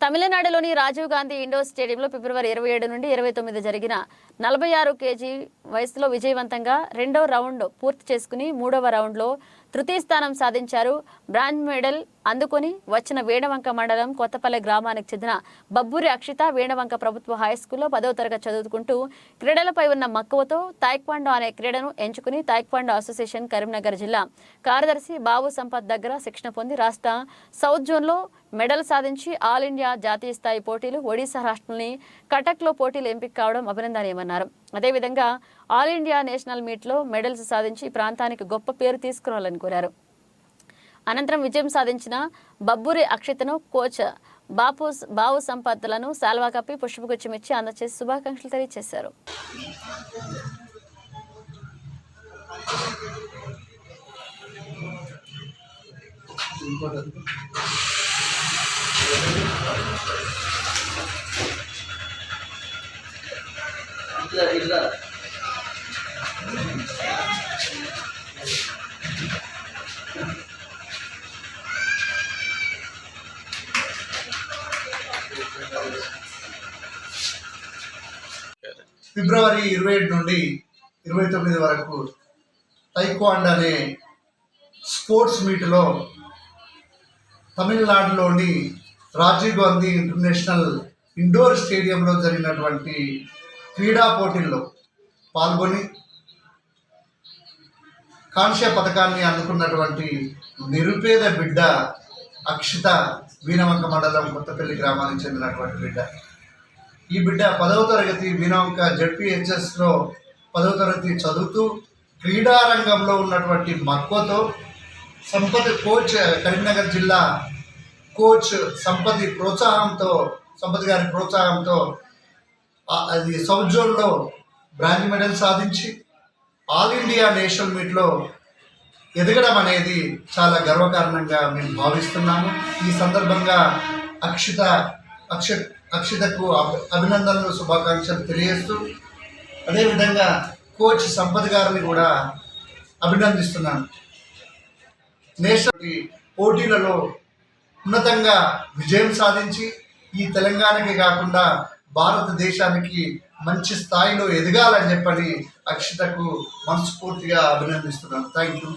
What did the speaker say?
తమిళనాడులోని రాజీవ్ గాంధీ ఇండోర్ స్టేడియంలో ఫిబ్రవరి ఇరవై ఏడు నుండి ఇరవై తొమ్మిది జరిగిన నలభై ఆరు కేజీ వయసులో విజయవంతంగా రెండో రౌండ్ పూర్తి చేసుకుని మూడవ రౌండ్లో తృతీయ స్థానం సాధించారు. బ్రాంజ్ మెడల్ అందుకొని వచ్చిన వేణవంక మండలం కొత్తపల్లె గ్రామానికి చెందిన బబ్బూరి అక్షిత వేణవంక ప్రభుత్వ హై స్కూల్లో పదవ తరగతి చదువుకుంటూ క్రీడలపై ఉన్న మక్కువతో తాయిక్వాండో అనే క్రీడను ఎంచుకుని తాయిక్వాండో అసోసియేషన్ కరీంనగర్ జిల్లా కార్యదర్శి బాబు సంపత్ దగ్గర శిక్షణ పొంది రాష్ట్ర సౌత్ జోన్లో మెడల్ సాధించి ఆల్ ఇండియా జాతీయ స్థాయి పోటీలు ఒడిశా రాష్ట్రంలోని కటక్లో పోటీలు ఎంపిక కావడం అభినందనీయమన్నారు. అదేవిధంగా ఆల్ ఇండియా నేషనల్ మీట్లో మెడల్స్ సాధించి ఈ ప్రాంతానికి గొప్ప పేరు తీసుకురావాలని కోరారు. అనంతరం విజయం సాధించిన బబ్బూరి అక్షితను కోచ్ బాపు బావు సంపత్తులను శాల్వా కప్పి పుష్పగుచ్చం ఇచ్చి అందచేసి శుభాకాంక్షలు తెలియజేశారు. ఇట్లా ఇట్లా. ఫిబ్రవరి ఇరవై ఏడు నుండి ఇరవై తొమ్మిది వరకు తైక్వాండ్ అనే స్పోర్ట్స్ మీట్లో తమిళనాడులోని రాజీవ్ గాంధీ ఇంటర్నేషనల్ ఇండోర్ స్టేడియంలో జరిగినటువంటి క్రీడా పోటీల్లో పాల్గొని కాంస్య పథకాన్ని అందుకున్నటువంటి నిరుపేద బిడ్డ అక్షిత వీణవంక మండలం కొత్తపల్లి గ్రామానికి చెందినటువంటి బిడ్డ. ఈ బిడ్డ పదవ తరగతి వీణవంక జడ్పిహెచ్ఎస్లో పదవ తరగతి చదువుతూ క్రీడారంగంలో ఉన్నటువంటి మక్కువతో సంపతి కోచ్ కరీంనగర్ జిల్లా కోచ్ సంపతి ప్రోత్సాహంతో సంపతి గారి ప్రోత్సాహంతో అది సౌత్ జోన్లో బ్రాంజ్ మెడల్ సాధించి ఆల్ ఇండియా నేషనల్ మీట్లో ఎదగడం అనేది చాలా గర్వకారణంగా మేము భావిస్తున్నాము. ఈ సందర్భంగా అక్షిత అక్ష అక్షితకు అభి- అభినందనలు శుభాకాంక్షలు తెలియజేస్తూ అదేవిధంగా కోచ్ సంపత్ గారిని కూడా అభినందిస్తున్నాను. నేషనల్ పోటీలలో ఉన్నతంగా విజయం సాధించి ఈ తెలంగాణకి కాకుండా భారతదేశానికి మంచి స్థాయిలో ఎదగాలని చెప్పని అక్షితకు మనస్ఫూర్తిగా అభినందిస్తున్నాను. Thank you